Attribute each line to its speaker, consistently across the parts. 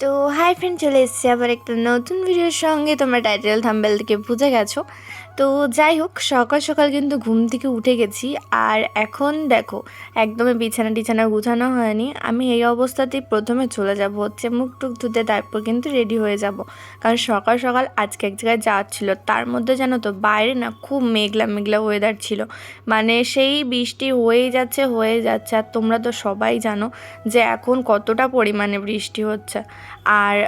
Speaker 1: তো hi friend চলে এসেছি আবার একটা নতুন ভিডিওর সঙ্গে। তোমরা টাইটেল থাম্বেল থেকে বুঝে গেছো। তো যাই হোক, সকাল সকাল কিন্তু ঘুম থেকে উঠে গেছি। আর এখন দেখো, একদমই বিছানা টিছানা গুছানো হয়নি। আমি এই অবস্থাতেই প্রথমে চলে যাব হচ্ছে মুখ টুক ধুতে, তারপর কিন্তু রেডি হয়ে যাব। কারণ সকাল সকাল আজকে এক জায়গায় যাওয়ার ছিল। তার মধ্যে জানো তো, বাইরে না খুব মেঘলা মেঘলা ওয়েদার ছিল। মানে সেই বৃষ্টি হয়েই যাচ্ছে হয়ে যাচ্ছে। আর তোমরা তো সবাই জানো যে এখন কতটা পরিমাণে বৃষ্টি হচ্ছে। আর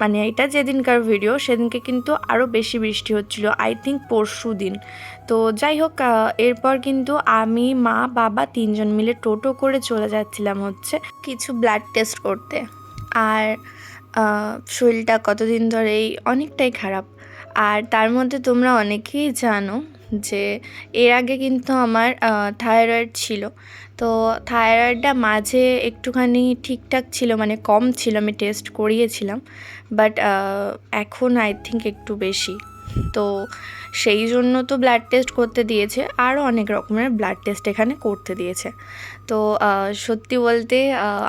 Speaker 1: মানে এটা যেদিনকার ভিডিও সেদিনকে কিন্তু আরও বেশি বৃষ্টি হচ্ছিল আই থিঙ্ক পরশু দিন। তো যাই হোক এরপর কিন্তু আমি, মা, বাবা তিনজন মিলে টোটো করে চলে যাচ্ছিলাম হচ্ছে কিছু ব্লাড টেস্ট করতে। আর শরীরটা কতদিন ধরেই অনেকটাই খারাপ। আর তার মধ্যে তোমরা অনেকেই জানো যে এর আগে কিন্তু আমার থাইরয়েড ছিল। তো থাইরয়েডটা মাঝে একটুখানি ঠিকঠাক ছিল মানে কম ছিল, আমি টেস্ট করিয়েছিলাম। বাট এখন আই থিঙ্ক একটু বেশি। তো সেই জন্য তো ব্লাড টেস্ট করতে দিয়েছে আরও অনেক রকমের ব্লাড টেস্ট এখানে করতে দিয়েছে। তো সত্যি বলতে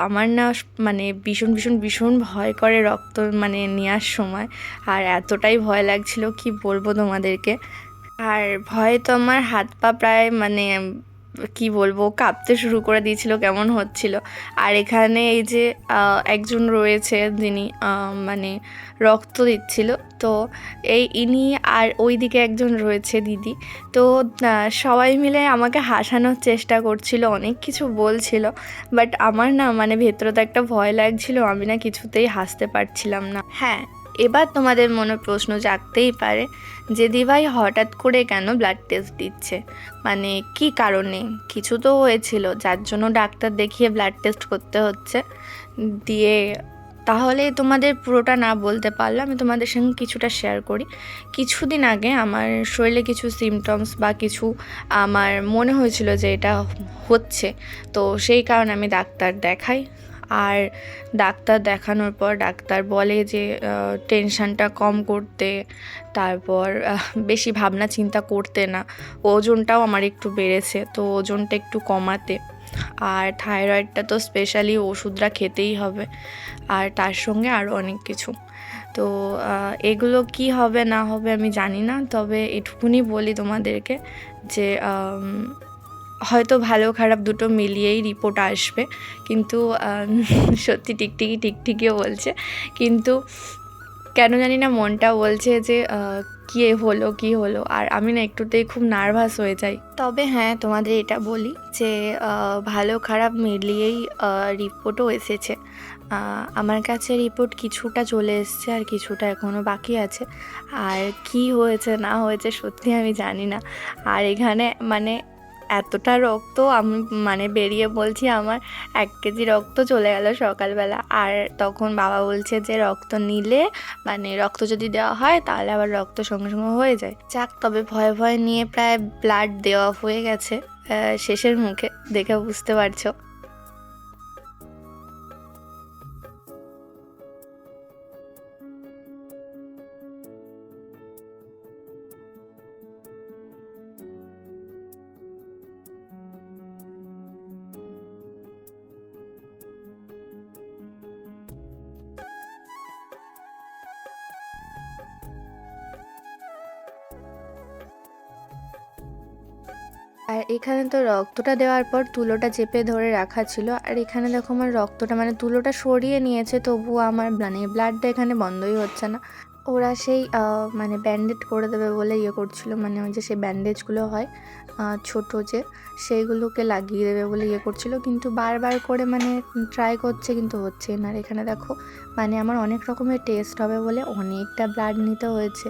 Speaker 1: আমার না মানে ভীষণ ভীষণ ভীষণ ভয় করে রক্ত মানে নেওয়ার সময়। আর এতটাই ভয় লাগছিল, কি বলব তোমাদেরকে? আর ভয়ে তো আমার হাত পা প্রায় মানে কি বলব, কাঁপতে শুরু করে দিয়েছিল, কেমন হচ্ছিল। আর এখানে এই যে একজন রয়েছে যিনি মানে রক্ত দিচ্ছিল, তো এই ইনি আর ওইদিকে একজন রয়েছে দিদি। তো সবাই মিলে আমাকে হাসানোর চেষ্টা করছিল, অনেক কিছু বলছিল, বাট আমার না মানে ভেতরে তো একটা ভয় লাগছিল, আমি না কিছুতেই হাসতে পারছিলাম না। হ্যাঁ এবার তোমাদের মনে প্রশ্ন জাগতেই পারে যে দিভাই হঠাৎ করে কেন ব্লাড টেস্ট দিচ্ছে? মানে কি কারণে? কিছু তো হয়েছিল, যার জন্য ডাক্তার দেখিয়ে ব্লাড টেস্ট করতে হচ্ছে। দিয়ে তাহলে তোমাদের পুরোটা না বলতে পারলে আমি তোমাদের সঙ্গে কিছুটা শেয়ার করি। কিছুদিন আগে আমার শরীরে কিছু সিমটমস বা কিছু আমার মনে হয়েছিল যে এটা হচ্ছে, তো সেই কারণে আমি ডাক্তার দেখাই। আর ডাক্তার দেখানোর পর ডাক্তার বলে যে টেনশানটা কম করতে। তারপর বেশি ভাবনা চিন্তা করতে না। ওজনটাও আমার একটু বেড়েছে, তো ওজনটা একটু কমাতে। আর থাইরয়েডটা তো স্পেশালি ওষুধটা খেতেই হবে। আর তার সঙ্গে আরও অনেক কিছু। তো এগুলো কি হবে না হবে আমি জানি না। তবে এটুকুনি বলি তোমাদেরকে যে হয়তো ভালো খারাপ দুটো মিলিয়েই রিপোর্ট আসবে। কিন্তু সত্যি টিকটিকি টিকটিকিও বলছে। কিন্তু কেন জানি না মনটা বলছে যে কি হলো কি হলো? আর আমি না একটুতেই খুব নার্ভাস হয়ে যাই। তবে হ্যাঁ তোমাদের এটা বলি যে ভালো খারাপ মিলিয়েই রিপোর্টও এসেছে। আমার কাছে রিপোর্ট কিছুটা চলে এসেছে আর কিছুটা এখনও বাকি আছে। আর কি হয়েছে, না হয়েছে সত্যি আমি জানি না। আর এখানে মানে এতটা রক্ত আমি মানে বেরিয়ে বলছি আমার এক কেজি রক্ত চলে গেল সকালবেলা। আর তখন বাবা বলছে যে, রক্ত নিলে মানে রক্ত যদি দেওয়া হয়, তাহলে আবার রক্ত সঙ্গে সঙ্গে হয়ে যায়। যাক, তবে ভয় ভয় নিয়ে প্রায় ব্লাড দেওয়া হয়ে গেছে শেষের মুখে, দেখে বুঝতে পারছ। আর এখানে তো রক্তটা দেওয়ার পর তুলোটা চেপে ধরে রাখা ছিল। আর এখানে দেখো আমার রক্তটা মানে তুলোটা সরিয়ে নিয়েছে তবুও আমার মানে ব্লাডটা এখানে বন্ধই হচ্ছে না। ওরা সেই মানে ব্যান্ডেড করে দেবে বলে ইয়ে করছিল মানে ওই যে সেই ব্যান্ডেজগুলো হয় ছোট যে, সেইগুলোকে লাগিয়ে দেবে বলে ইয়ে করছিল। কিন্তু বারবার করে মানে ট্রাই করছে, কিন্তু হচ্ছে না। আর এখানে দেখো মানে আমার অনেক রকমের টেস্ট হবে বলে অনেকটা ব্লাড নিতে হয়েছে।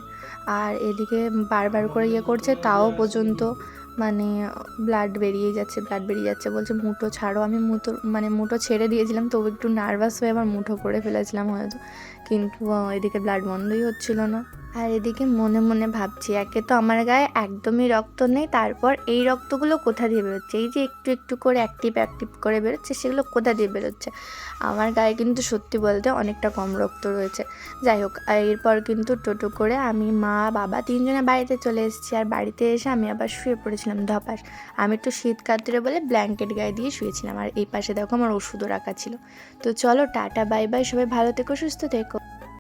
Speaker 1: আর এদিকে বারবার করে ইয়ে করছে, তাও পর্যন্ত মানে ব্লাড বেরিয়ে যাচ্ছে ব্লাড বেরিয়ে যাচ্ছে, বলছে মুঠো ছাড়ো। আমি মুঠো মানে মুঠো ছেড়ে দিয়েছিলাম, তবু একটু নার্ভাস হয়ে আবার মুঠো করে ফেলেছিলাম হয়তো। কিন্তু এদিকে ব্লাড বন্ধই হচ্ছিল না। আর এদিকে মনে মনে ভাবছি, একে তো আমার গায়ে একদমই রক্ত নেই, তারপর এই রক্তগুলো কোথা দিয়ে বেরোচ্ছে? এই যে একটু একটু করে অ্যাক্টিভ অ্যাক্টিভ করে বেরোচ্ছে, সেগুলো কোথা দিয়ে বেরোচ্ছে? আমার গায়ে কিন্তু সত্যি বলতে অনেকটা কম রক্ত রয়েছে। যাই হোক, এরপর কিন্তু টোটো করে আমি, মা, বাবা তিনজনে বাড়িতে চলে এসেছি। আর বাড়িতে এসে আমি আবার শুয়ে পড়েছিলাম ধপাস। আমি একটু শীত কাতরে বলে ব্ল্যাঙ্কেট গায়ে দিয়ে শুয়েছিলাম। আর এই পাশে দেখো আমার ওষুধও রাখা ছিল। তো চলো, টাটা বাই বাই সবাই ভালো থেকো, সুস্থ থেকো।